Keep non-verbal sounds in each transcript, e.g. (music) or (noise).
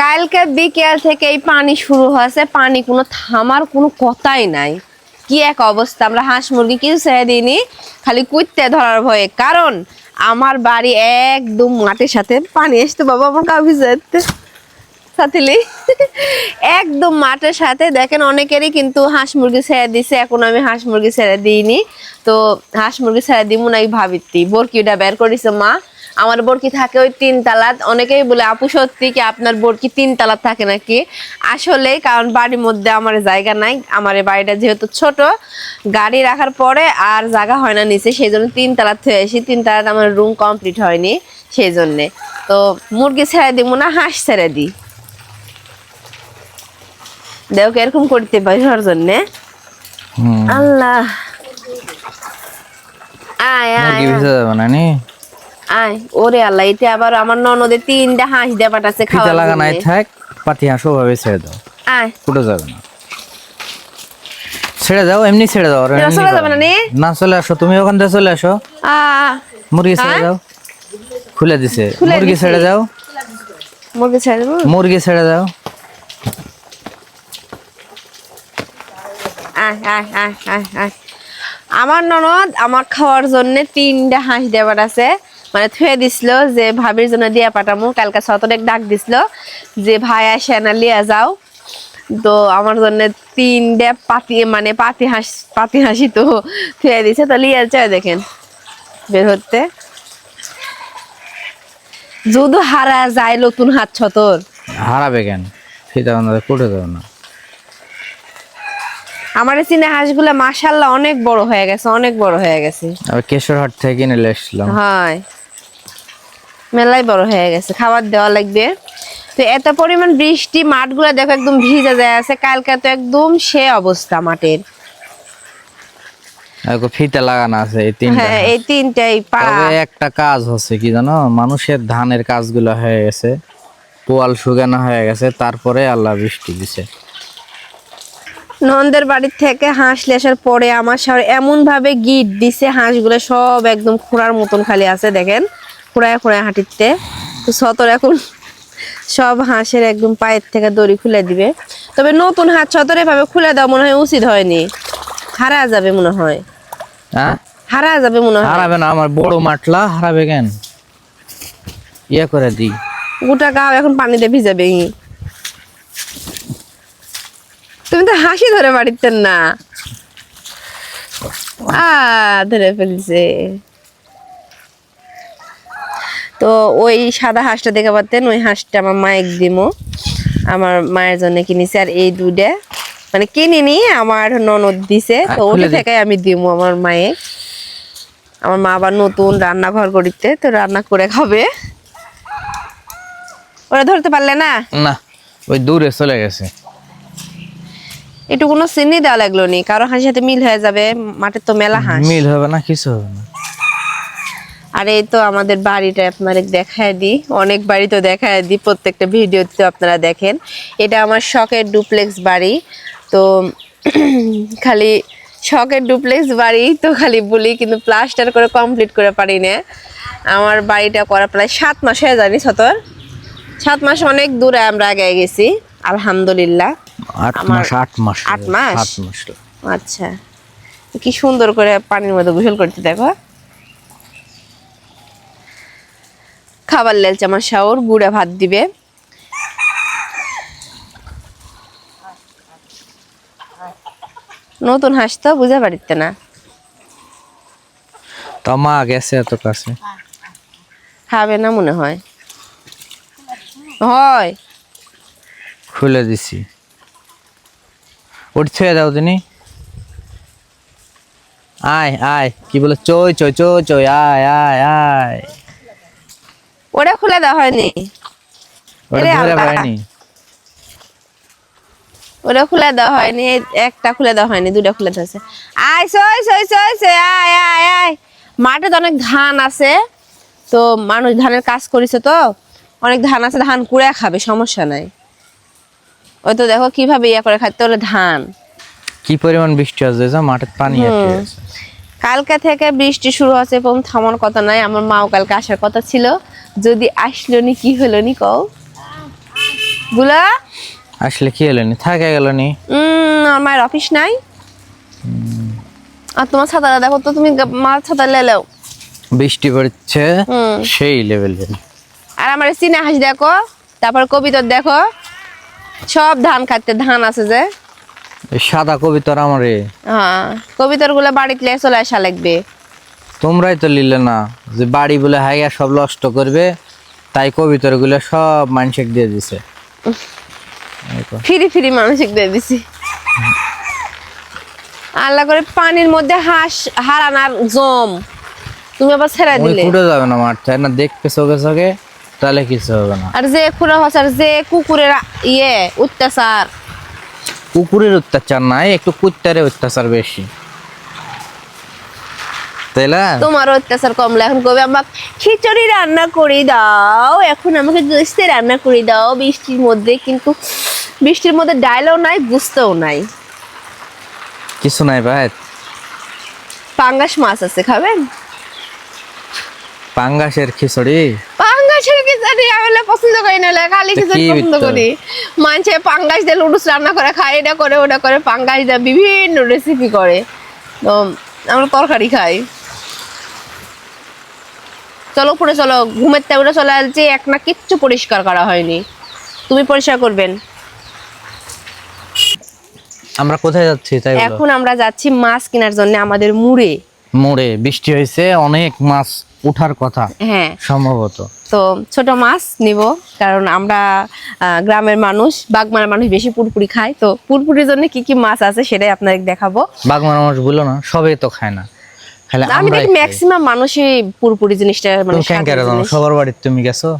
কালকে বিকেল থেকে এই পানি শুরু হয়েছে। পানি কোনো থামার কোনো কথাই নাই। কি এক অবস্থা, আমরা হাঁস মুরগি কিছু ছেড়ে দিইনি খালি কুইতে ধরার ভয়ে। কারণ আমার বাড়ি একদম মাটির সাথে পানি আসতে বাবা, আমার কাবি যেতে। সাথিলি, একদম মাঠের সাথে। দেখেন অনেকেরই কিন্তু হাঁস মুরগি ছেড়ে দিছে, এখন আমি হাঁস মুরগি ছেড়ে দিইনি। তো হাঁস মুরগি ছেড়ে দিব নাকি ভাবিতি বরকিটা বের করেছে মা। আমার বরকি থাকে ওই তিন তালাত অনেকেই বলে আপু সত্যি কি আপনার বরকি তিন তালাত থাকে নাকি? আসলে কারণ বাড়ির মধ্যে আমার জায়গা নাই আমার বাড়িটা যেহেতু ছোট গাড়ি রাখার পরে আর জায়গা হয় না নিচে সেই জন্য তিন তালাত হয়ে আসি। তিন তালাত আমার রুম কমপ্লিট হয়নি সেই জন্যে তো মুরগি ছেড়ে দিব না হাঁস ছেড়ে দিই। দেখো এরকম করতে পারি ওর জন্য। আল্লাহ। আয় আয় যাবে না নি? আয় ওরে আল্লাহ এটা আবার আমার ননদের তিনটা হাঁস দিয়ে পাঠাচ্ছে ফিতা খাওয়ার লাগা নাই থাক হাঁস ওভাবে ছেড়ে দাও। আয়। ফুটে যাবে না। ছেড়ে দাও এমনি ছেড়ে দাও চলে যাবে না না। চলে আসো তুমি ওখান থেকে চলে আসো। মুরগি ছেড়ে? দাও। খুলে দিছে। মুরগি ছেড়ে দাও। মুরগি ছেড়ে মুরগি ছেড়ে দাও। আয় আয় আয় আয় আয়। আমার ননদ আমার খাওয়ার জন্য তিনটা হাঁস দেবার আছে মানে থুয়ে দিছিল যে ভাবির জন্য দিয়া পাঠামু কালকে সতরেক ডাক দিছিল যে, ভাই, আসে না, লিয়া যাও। তো আমার জন্য তিন তিনটা পাতি মানে পাতি হাঁস পাতি হাসি তো থুয়ে দিছে। তো লিয়া চাই দেখেন, বের হতে। যদি হারা যায় নতুন হাত ছতর। হারাবে কেন? বান্ধা ফুটে যাবে না। আমার চিনে হাঁসগুলো মাসাল্লাহ অনেক বড় হয়ে গেছে অনেক বড় হয়ে গেছে। আমি কেশরহাট থেকে কিনে এসেছিলাম হয়। মেলাই বড় হয়ে গেছে খাবার দেওয়া লাগবে। তো এত পরিমাণ বৃষ্টি মাঠগুলো দেখো একদম ভিজে যায় আছে কালকে তো একদম সে অবস্থা মাঠের। আর ফিতা লাগানো আছে এই তিনটা হ্যাঁ এই তিনটাই তবে একটা কাজ হচ্ছে কি জানো? মানুষের ধানের কাজগুলো হয়ে গেছে পোয়াল শুকানো হয়ে গেছে তারপরে আল্লাহ বৃষ্টি দিছে। নন্দের বাড়ির থেকে হাঁস লেসার পরে আমার সাথে এমন ভাবে গিট দিছে হাঁসগুলো সব একদম খোঁড়ার মতন খালি আছে দেখেন খোঁড়ায় খোঁড়ায় হাঁটিতে। তো সতর এখন সব হাঁসের একদম পায়ের থেকে দড়ি খুলে দিবে। তবে নতুন হাত সতর এভাবে খুলে দেওয়া মনে হয় উচিত হয়নি। হারা যাবে মনে হয়। হ্যাঁ? হারা যাবে মনে হয়। হারাবে না আমার বড় মাটলা হারাবে কেন? ইয়ে করে দিই। গোটা গাও এখন পানিতে ভিজাবে। তুমি তো হাসি ধরে বাড়িতেন না। আ ধরে ফেলছে। তো ওই সাদা হাঁসটা দেখে পারতেন ওই হাঁসটা আমার মায়ের দিমো। আমার মায়ের জন্য কিনেছি আর এই দুটা মানে কিনিনি আমার ননদ দিছে তো ওটা থেকে আমি দিমু আমার মায়ে আমার মা আবার নতুন রান্নাঘর করিতে তো রান্না করে খাবে। ওরা ধরতে পারলে না? না ওই দূরে চলে গেছে। একটু কোনো চিনি দেওয়া লাগল নি কারও হাঁসের সাথে মিল হয়ে যাবে মাঠের তো মেলা হাঁস। মিল হবে না কিছু হবে না। আর এই তো আমাদের বাড়িটা আপনাদের দেখায় দিই অনেক বাড়ি তো দেখায় দিই প্রত্যেকটা ভিডিওতে আপনারা দেখেন। এটা আমার শখের ডুপ্লেক্স বাড়ি তো (clears throat) খালি শখের ডুপ্লেক্স বাড়ি তো খালি বলি কিন্তু প্লাস্টার করে কমপ্লিট করে পারি না। আমার বাড়িটা করা প্রায় সাত মাস হয়ে জানি সতর। সাত মাস অনেক দূরে আমরা আগে গেছি আলহামদুলিল্লাহ। আট মাস আট মাস আট মাস? আট মাস। আচ্ছা। কি সুন্দর করে পানির মধ্যে গোসল করতে দেখো। খাবার লেলছে আমার শাওর গুড়া ভাত দিবে। নতুন হাঁস তো বুঝে পারিতে না। তো মা গেছে এত কাছে? খাবে না মনে হয়। হয়। খুলে দিছি। ওটি ছেড়ে দাও তুমি। আয় আয় কি বলে চই চই চই চই আয় আয় আয়। ওটা খুলে দেওয়া হয়নি। ওটা ধরে। পাইনি ওটা খুলে দেওয়া হয়নি একটা খুলে দেওয়া হয়নি দুটা খুলে দেওয়া আয় সই সই সই সই আয় আয় আয়। মাঠে তো অনেক ধান আছে তো মানুষ ধানের কাজ করেছে তো। অনেক ধান আছে ধান কুড়ে খাবে সমস্যা নাই। ওই তো দেখো কীভাবে ইয়া করে খাইতে হলে ধান। কি পরিমাণ বৃষ্টি আসছে যে মাঠের পানি গেছে কালকে থেকে বৃষ্টি শুরু হচ্ছে এবং থামার কথা নাই। আমার মাও কালকে আসার কথা ছিল। যদি আসলো নি কি হলো নি কও? গুলা? আসলে কি হলো নি? থাকে গেল নি? আমার অফিস নাই? আর তোমার ছাতাটা দেখো তো তুমি মার ছাতা লেলেও। বৃষ্টি পড়ছে সেই লেভেলের আর আমার চিনা হাঁস দেখো তারপর কবিতর দেখো। সব ধান খাচ্ছে ধান আছে যে। সাদা কবিতার আমারে। হ্যাঁ কবিতরগুলো বাড়িতে লিয়ে চলে আসা লাগবে। তোমরাই তো লিলে না যে বাড়ি বলে হাইয়া সব নষ্ট করবে তাই কবিতারগুলো সব মানুষকে দিয়ে দিছে। ফিরি ফিরি মানসিক দিয়ে দিছি। আল্লাহ করে পানির মধ্যে হাঁস হারানার জম। তুমি আবার ছেড়ে দিলে। ফুটে যাবে না মাঠ না দেখবে চোখে চোখে। তাহলে কিছু হবে না। আর যে খুঁড়া হসার যে কুকুরের ইয়ে অত্যাচার। কুকুরের অত্যাচার নাই একটু কুত্তারের অত্যাচার বেশি। তোমার অত্যাচার কমলে এখন কবে আমাকে খিচুড়ি রান্না করে দাও। এখন আমাকে রান্না করে দাও। বৃষ্টির মধ্যে কিন্তু বৃষ্টির মধ্যে ডাইলও নাই গুস্তেও নাই। কিছু নাই ভাই। পাঙ্গাস মাছ আছে খাবেন? পাঙ্গাসের খিচুড়ি? পাঙ্গাসের খিচুড়ি আমি পছন্দ করি না খালি খিচুড়ি পছন্দ করি। মানছে পাঙ্গাস দিয়ে লুডুস রান্না করে খায় এটা করে ওটা করে পাঙ্গাস দিয়ে বিভিন্ন রেসিপি করে। তো আমরা তরকারি খাই। চলো উপরে চলো ঘুমের তেউরে চলে আসছে এক না কিচ্ছু পরিষ্কার করা হয়নি। তুমি পরিষ্কার করবেন। আমরা কোথায় যাচ্ছি তাই এখন আমরা যাচ্ছি মাছ কেনার জন্য আমাদের মুড়ে। মোড়ে বৃষ্টি হয়েছে অনেক মাছ ওঠার কথা হ্যাঁ। সম্ভবত। তো ছোট মাছ নিব কারণ আমরা গ্রামের মানুষ বাগমার মানুষ বেশি পুরপুরি খায়। তো পুরপুরির জন্য কি কি মাছ আছে সেটাই আপনাদের দেখাবো। বাগমার মানুষ বলল না সবাই তো খায় না। আমি দেখি ম্যাক্সিমাম মানুষই পুরপুরি জিনিসটা মানে সবার বাড়িতে তুমি গেছো?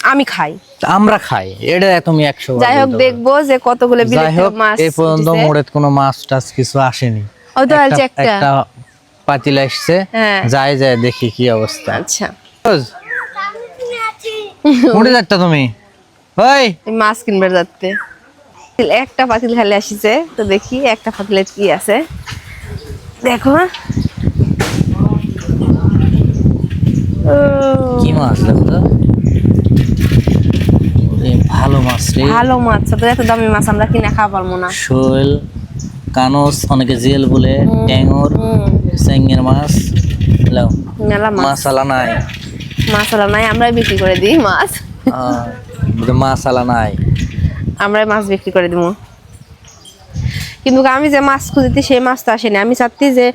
আমি খাই। আমরা খাই এটা তুমি একশো যাই হোক দেখব যে কতগুলো যাই হোক মাছ এই পর্যন্ত। মোড়ে কোনো মাছ টাছ কিছু আসেনি। একটা পাতিল আসছে। হ্যাঁ। যাই যাই দেখি কি অবস্থা। আচ্ছা। যাচ্ছ তুমি? ওই। মাছ কিনবে যাচ্ছে। একটা পাতিল খালি আসিছে তো দেখি একটা পাতিলে কি আছে। দেখো। কি মাছ দেখো ভালো মাছ রে। ভালো মাছ তো এত দামি মাছ আমরা কিনে খাওয়া পারব না। শোল কানস অনেকে জেল বলে ট্যাঙর স্যাঙ্গের মাছ মাছালা নাই। মাছালা নাই আমরাই বিক্রি করে দিই মাছ। মাছালা নাই। আমরাই মাছ বিক্রি করে দিব কিন্তু আমি যে মাছ খুঁজতে সেই মাছ তো আসেনি। আমি চাচ্ছি যে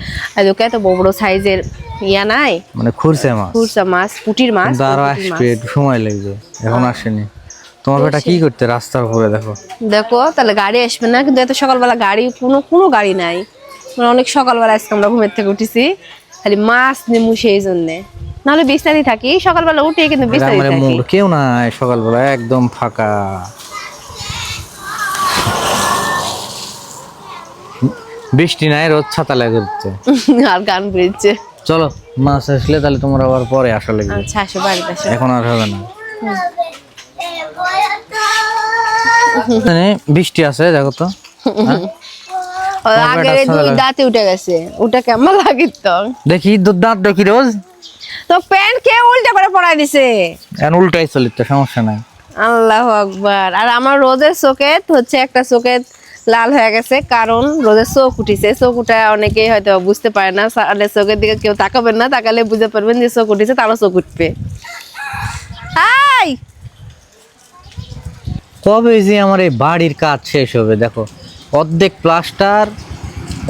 এত বড় বড় সাইজের ইয়া নাই। মানে খুরছে মাছ। খুরসা মাছ পুটির মাছ আরও আসবে সময় লাগবে। এখন আসেনি। তোমার বেটা কি করতে রাস্তার উপরে দেখো। দেখো তাহলে গাড়ি আসবে না কিন্তু এত সকালবেলা গাড়ি কোনো কোনো গাড়ি নাই। মানে অনেক সকালবেলা আজকে আমরা ঘুমের থেকে উঠেছি। খালি মাছ নিমু সেই জন্যে। নাহলে বিস্তারি থাকি সকালবেলা উঠে কিন্তু বিস্তারি থাকি। কেউ নাই সকালবেলা একদম ফাঁকা। বৃষ্টি নাই রোদ ছাতা লাগে (laughs) আর গান বেরিয়েছে চলো মাছ আসলে তাহলে তোমার আবার পরে আসা লাগবে আচ্ছা আসো বাড়িতে আসো। এখন আর হবে না। বৃষ্টি আছে দেখো তো। হ্যাঁ? ওই তোমার আগের দুই দাঁতে উঠে গেছে। ওটা কেমন লাগে তো? দেখি দুধ দাঁত দেখি রোজ। তো প্যান্ট কে উল্টা করে পড়াই দিছে? এখন উল্টাই চলিত সমস্যা নাই। আল্লাহ আকবার। আর আমার রোজের চোখেত হচ্ছে একটা চোখেত লাল হয়ে গেছে কারণ রোজের চোখ উঠিছে। চোখ উঠা অনেকেই হয়তো বুঝতে পারে না চোখের দিকে কেউ তাকাবেন না তাকালে বুঝতে পারবেন যে চোখ উঠেছে তারও চোখ উঠবে। কবে যে আমার এই বাড়ির কাজ শেষ হবে দেখো। অর্ধেক প্লাস্টার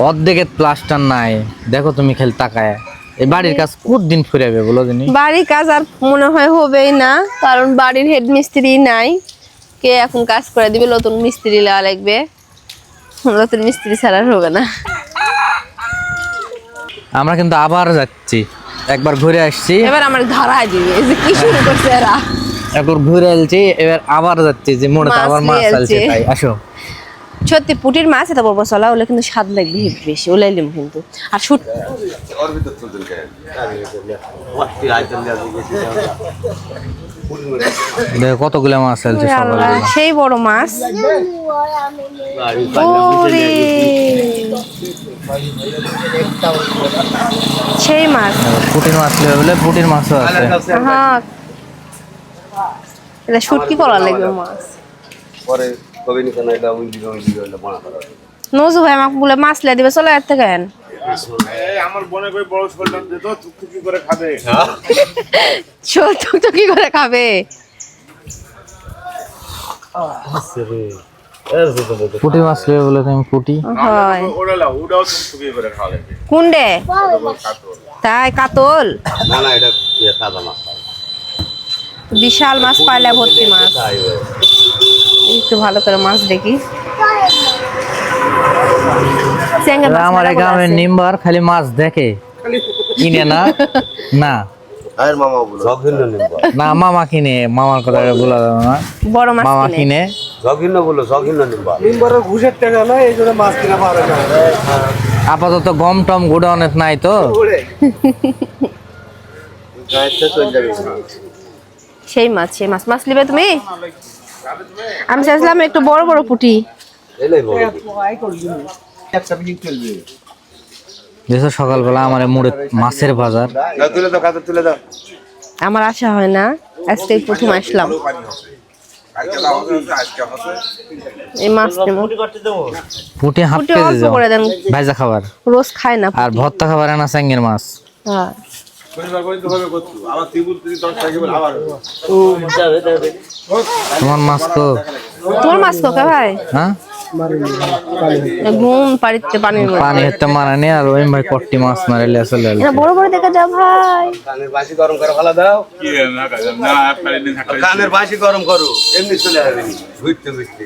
অর্ধেকের প্লাস্টার নাই। দেখো তুমি খালি তাকায়। এই বাড়ির কাজ দিন ফুরাবে বলো দিনি বাড়ির কাজ আর মনে হয় হবেই না কারণ বাড়ির হেড মিস্ত্রি নাই। কে এখন কাজ করে দিবে? নতুন মিস্ত্রি নেওয়া লাগবে। নতুন মিস্ত্রি ছাড়া হবে না। আমরা কিন্তু আবার যাচ্ছি। একবার ঘুরে আসছি। এবার আমার ধরাই দিবে এই যে কি শুরু করছে এরা? একবার ঘুরে আসছি এবার আবার যাচ্ছি যে মোড়ে মাছ আবার মাছ নিয়ে তাই আসো। সত্যি পুটির মাছ এত বড় বড় চলা হলে কিন্তু স্বাদ লাগবে বেশি ওলাইলিম কিন্তু। আর শুট কতগুলো মাছ সকালে সেই বড় মাছ। সেই মাছ। পুটির মাছ বলে পুটির মাছও আছে। হ্যাঁ এটা শুটকি করা লাগবে মাছ। পরে কবে নিতে না এটা ওই দিকে ওই দিকে ওইটা বনা করা। নজু ভাই আমাকে বলে মাছ লে দিবে চলে আন। এই আমার বোনে কই বড় শোলটা দে তো টুকটুকি করে খাবে। (laughs) সত্যি তো করে খাবে। পুঁটি মাছ নেবে বলে তুমি পুঁটি? হয়। কুন্ডে? তাই কাতল? না না এটা ইয়ে মাছ। বিশাল মাছ পাইলে ভর্তি মাছ। একটু ভালো করে মাছ দেখি। আমার এই গ্রামের নিম্বার খালি মাছ দেখে। কিনে না? (laughs) না। আয়ের মামা বলো। জঘন্য নিম্ব না মামা কিনে মামার কথা বলা যাবে না। বড় মাছ মামা কিনে। কিনে। জঘন্য বলো জঘন্য নিম্ব আপাতত গম টম গোডাউনে নাই তো। (laughs) গায়েতে চলে যাবে। সেই মাছ সেই মাছ। মাছ নিবে তুমি? আমি চাইছিলাম একটু বড় বড় পুঁটি। যেসব সকালবেলা আমার মুড়ে মাছের বাজার। তুলে দাও কাতে তুলে দাও। আমার আশা হয় না আজকে প্রথম আসলাম। এই মাছ নেব। পুঁটি হাফ কেজি দাও করে দেন। ভাজা খাবার। রোজ খায় না আর ভর্তা খাবার না স্যাঙ্গের মাছ। হ্যাঁ। তোমার মাছ তো তোর মাছ তো কে ভাই হ্যাঁ ঘুম পাড়িতে পানি হতে মারা নেই আর ওই ভাই কট্টি মাছ মারিলে চলে এলো বড় বড় দেখে যা ভাই কানের বাসি গরম করে ভালো দাও কি না কাজ না আপনার দিন থাকলে কানের বাসি গরম করো এমনি চলে আসবে ঘুরতে ঘুরতে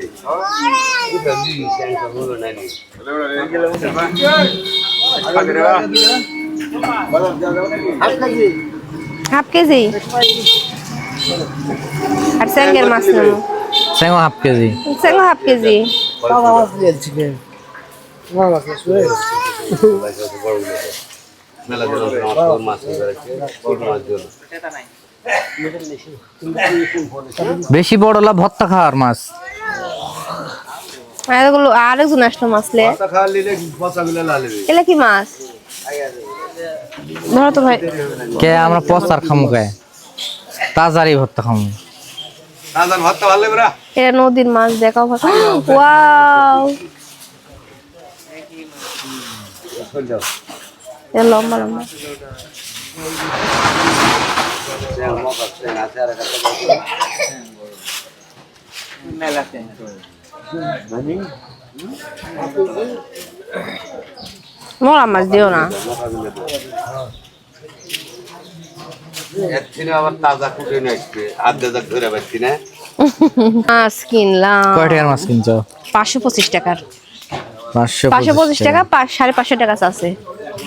হাফ কেজি। আর স্যাঙ্গের মাছ নেব। স্যাঙ্গো হাফ কেজি। স্যাঙ্গো হাফ কেজি। বেশি বড় লাভ ভর্তা খাওয়ার মাছ। আরেকজন আসলো মাছলে। এলে কি মাছ? ধরো তো ভাই। কে আমরা পচার খামু কে? তাজারি ভর্তা খামু। রাজার ভাতটা ভালো লাগবে রা এটা নদীর মাছ দেখাও ওয়াও। চল যাও এটা লম্বা লম্বা। চ্যাং মোরা মাছ দিও না। মাছ কিনলাম। কয় টাকার মাছ কিনছো? পাঁচশো পঁচিশ টাকার। পাঁচশো পাঁচশো পঁচিশ টাকা। পাঁচ- সাড়ে পাঁচশো টাকা আছে।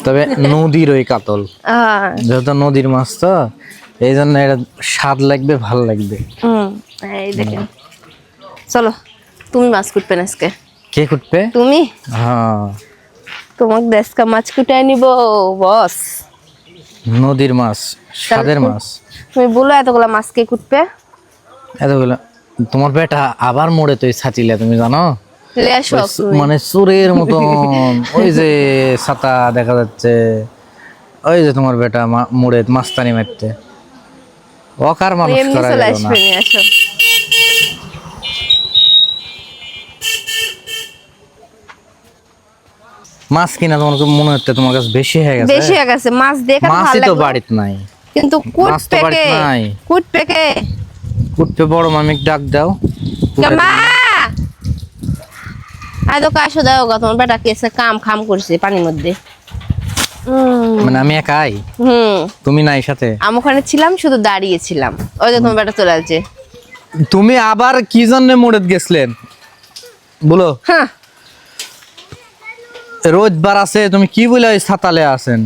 তবে নদীর ওই কাতল। যেহেতু নদীর মাছ তো এই জন্য এটা স্বাদ লাগবে ভালো লাগবে। এই দেখেন। চলো তুমি মাছ কুটবেন আজকে। কে কুটবে? তুমি? হ্যাঁ। তোমাকে দেশকা মাছ কুটাই নিব বস। নদীর মাছ সাদের মাছ। তুমি বলো এতগুলা মাছ কে কুটবে? এতগুলো তোমার বেটা আবার মোড়ে তুই ছাচিলে তুমি জানো। মানে চোরের মতন ওই যে ছাতা দেখা যাচ্ছে ওই যে তোমার বেটা মোড়ে মাস্তানি মারতে। অকার মানুষ করা গেল না আসবে নিয়ে আসো মাছ কিনা তোমার মনে হচ্ছে তোমার কাছে বেশি হয়ে গেছে? বেশি হয়ে গেছে মাছ দেখে তো ভালো মাছই তো লাগল। বাড়িতে নাই। কিন্তু কুট মাছ তো পেকে। কুট পেকে উঠতে বড় মামিক ডাক দাও। মা! আয় তো কাশো দাও গা তোমার বেটা কেসে কাম খাম করছে পানির মধ্যে। মানে আমি একাই? হুম। তুমি নাই সাথে? আমি ওখানে ছিলাম শুধু দাঁড়িয়েছিলাম ওই যে তোমার বেটা চলে আসছে। তুমি আবার কি জন্য মোড়ে গেছিলেন বলো। হ্যাঁ। রোজ বার আছে তুমি কি বলে ওই ছাতালে আছেন?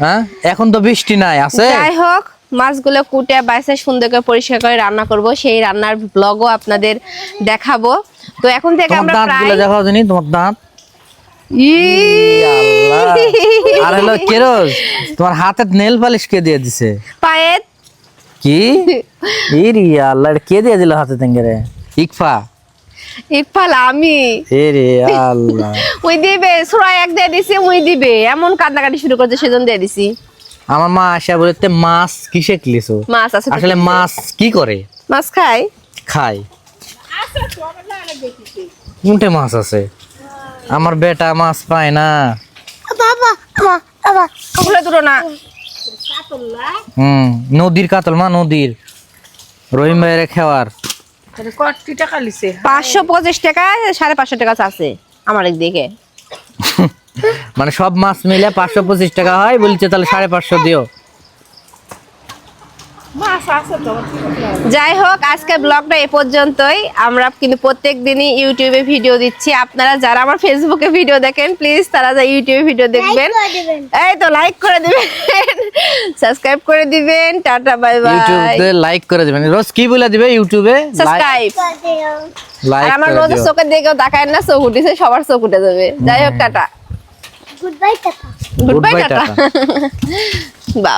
হ্যাঁ? এখন তো বৃষ্টি নাই আছে? যাই হোক মাছগুলো কুটে বাইসে সুন্দর করে পরিষ্কার করে রান্না করব। সেই রান্নার ব্লগও আপনাদের দেখাবো। তো এখন থেকে আমরা প্রায় দেখাও জানি তোমার দাঁত। ই আর হলো কেরোজ তোমার হাতে নেল পালিশ কে দিয়ে দিছে? পায়ে কি? ইরি আল্লাহ কে দিয়ে দিল হাতে তেঙ্গেরে ইকফা। ইকফাল আমি। এরে আল্লাহ। (laughs) ওই দিবে সুরাই এক দিয়ে দিছি ওই দিবে। এমন কান্নাকাটি শুরু করছে সেজন্য দিয়ে দিছি। আমার মা আসা বলতে মাছ কিসে কিলিছো মাছ আছে আসলে মাছ কি করে? মাছ খাই? খায় কোনটে মাছ আছে? আমার বেটা মাছ পায় না। না? হুম নদীর কাতল মা নদীর। রহিম ভাইয়ের খাওয়ার। কটি টাকা লিছে? পাঁচশো পঁচিশ টাকা সাড়ে পাঁচশো টাকা আছে আমার দিকে মানে সব মাছ মিলে পাঁচশো পঁচিশ টাকা হয় বলছে তাহলে সাড়ে পাঁচশো দিও। যাই হোক আজকে ব্লগটা এ পর্যন্তই। আমরা কিন্তু প্রত্যেক দিনই ইউটিউবে ভিডিও দিচ্ছি। আপনারা যারা আমার ফেসবুকে ভিডিও দেখেন প্লিজ তারা যা ইউটিউবে ভিডিও দেখবেন। এই তো লাইক করে দিবেন। সাবস্ক্রাইব করে দিবেন। টাটা বাই বাই ইউটিউবে লাইক করে দিবেন। রোজ কি বলে দিবে ইউটিউবে? সাবস্ক্রাইব আর লাইক আমার দিও। চোখের দিকেও তাকায় না চোখ উঠেছে সবার চোখ উঠে যাবে। যাই হোক tata. Good bye tata. Tata. (laughs) বাও